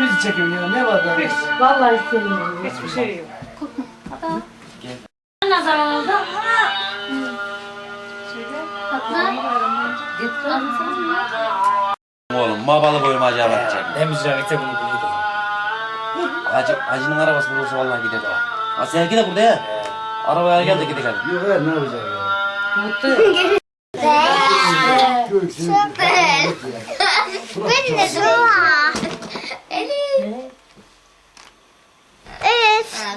yüreğimizi çekiyor ya. Ne var? Hiç. Vallahi istemiyorum. Hiçbir şey yok. Nazar oldu. Fatma. Anlasanız mı? Oğlum babalı boyum acaba bakacak. Hem ziragete bunu bildi. Hacı, hacının arabası bulursa vallahi gider o. Ha sevgi de burada ya. Arabaya gel de gidelim. Yok hayır ne yapacak ya? Ben de dua.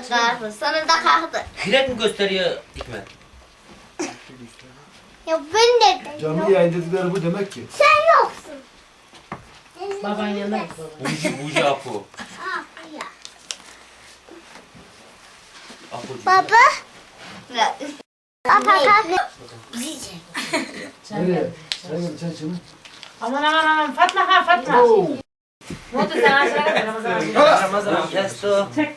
Karpuz. Sonunda kalktı. Kürek mi gösteriyor Hikmet? Ya ben de. Canlı yayın dedikleri bu demek ki. Sen yoksun. Baban yanına git baba. Bucu bucu apu. Ah, ya. Apucu. Baba. Baba kalk. Nereye? Sen gel sen şunu. Aman aman aman Fatma ha Fatma. Oo. Modu sen aşağı kadar Ramazan abi. Ramazan kesto. Çekti ya. Kerem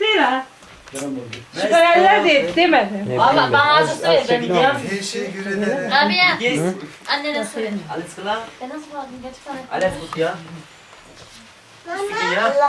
kareller de demedi. Valla bana acı söyle ben biliyorum. Teşekkür ederim. Rabia. Yes. Annene söyle. Alles klar? Ben nasıl vardım gerçekten. Alles gut ya? Mama. ya?